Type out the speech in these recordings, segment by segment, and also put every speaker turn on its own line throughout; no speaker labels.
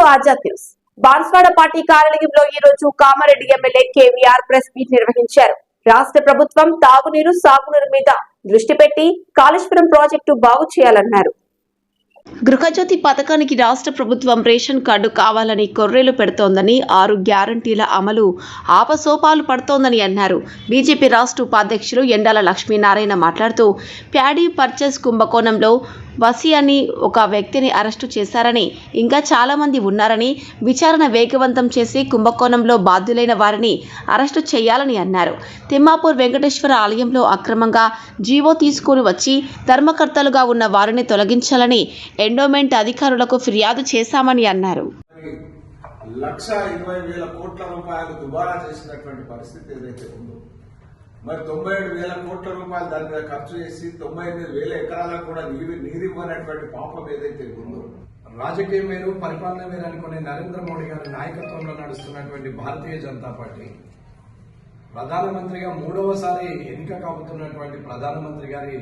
To Azad news Banswada party కార్యాలయంలో ఈ రోజు Kamareddy MLA KVR press meet నిర్వహించారు. రాష్ట్ర ప్రభుత్వం తాగునీరు సాగునీరు మీద దృష్టి పెట్టి కాళేశ్వరం ప్రాజెక్టు బాగు చేయాలన్నారు. గృహజ్యోతి పథకానికి రాష్ట్ర ప్రభుత్వం రేషన్ కార్డు కావాలని కొర్రెలు పెడుతోందని ఆరు గ్యారంటీల అమలు ఆపసోపాలు పడుతోందని అన్నారు. బీజేపీ రాష్ట్ర ఉపాధ్యక్షులు ఎండాల లక్ష్మీనారాయణ మాట్లాడుతూ ప్యాడీ పర్చేస్ కుంభకోణంలో వసి అని ఒక వ్యక్తిని అరెస్టు చేశారని ఇంకా చాలామంది ఉన్నారని విచారణ వేగవంతం చేసి కుంభకోణంలో బాధ్యులైన వారిని అరెస్టు చేయాలని అన్నారు. తిమ్మాపూర్ వెంకటేశ్వర ఆలయంలో అక్రమంగా జీవో తీసుకుని వచ్చి ధర్మకర్తలుగా ఉన్న వారిని తొలగించాలని ఎండోమెంట్ అధికారులకు ఫిర్యాదు చేశామని అన్నారు.
లక్ష ఇరవై వేల కోట్ల రూపాయలు దుబారా చేసినటువంటి పరిస్థితి ఏదైతే ఉందో మరి తొంభై ఏడు వేల కోట్ల రూపాయలు దాని మీద ఖర్చు చేసి తొంభై ఎనిమిది వేల ఎకరాలకు కూడా నీరు నీరు ఇవ్వనటువంటి పాపం ఏదైతే ఉందో
రాజకీయం వేరు పరిపాలన వేరు అనుకునే నరేంద్ర మోడీ గారి నాయకత్వంలో నడుస్తున్నటువంటి భారతీయ జనతా పార్టీ ప్రధానమంత్రిగా మూడవసారి ఎన్నిక కాబోతున్నటువంటి ప్రధానమంత్రి గారి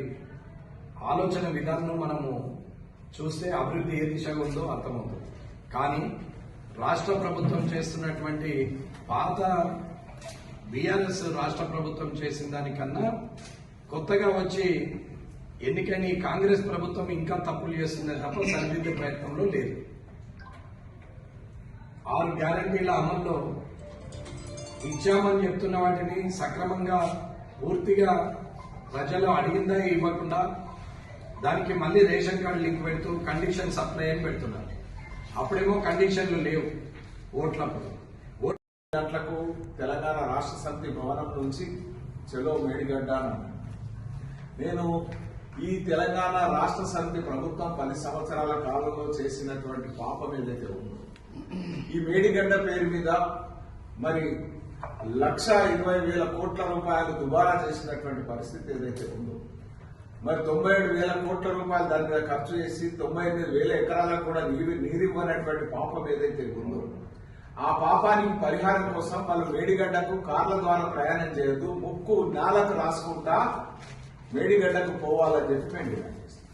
ఆలోచన విధానం మనము చూస్తే అభివృద్ధి ఏ దిశగా ఉందో అర్థమవుతుంది. కానీ రాష్ట్ర ప్రభుత్వం చేస్తున్నటువంటి పాత బీఆర్ఎస్ రాష్ట్ర ప్రభుత్వం చేసిన దానికన్నా కొత్తగా వచ్చి ఎన్నికైన ఈ కాంగ్రెస్ ప్రభుత్వం ఇంకా తప్పులు చేస్తుంది తప్ప సరిదిద్దే ప్రయత్నంలో లేదు. ఆరు గ్యారంటీల అమల్లో ఇచ్చామని చెప్తున్న వాటిని సక్రమంగా పూర్తిగా ప్రజలు అడిగిందా ఇవ్వకుండా దానికి మళ్ళీ రేషన్ కార్డు లింక్ పెడుతూ కండిషన్ సప్లై అని పెడుతున్నారు. అప్పుడేమో కండిషన్లు లేవు ఓట్లప్పుడు.
గంటలకు తెలంగాణ రాష్ట్ర సమితి భవనం నుంచి చెలో మేడిగడ్డాను. నేను ఈ తెలంగాణ రాష్ట్ర సమితి ప్రభుత్వం పది సంవత్సరాల కాలంలో చేసినటువంటి పాపం ఏదైతే ఉందో ఈ మేడిగడ్డ పేరు మీద మరి లక్ష ఇరవై వేల కోట్ల రూపాయలు దుబారా చేసినటువంటి పరిస్థితి ఏదైతే ఉందో మరి తొంభై ఏడు వేల కోట్ల రూపాయలు దాని మీద ఖర్చు చేసి తొంభై ఎనిమిది వేల ఎకరాలకు కూడా నీరు నీరివ్వనటువంటి పాపం ఏదైతే ఉందో ఆ పాపానికి పరిహారం కోసం వాళ్ళు మేడిగడ్డకు కార్ల ద్వారా ప్రయాణం చేయొద్దు ముక్కు నాలకు రాసుకుంటా మేడిగడ్డకు పోవాలని చెప్పి మేము డిమాండ్ చేస్తాం.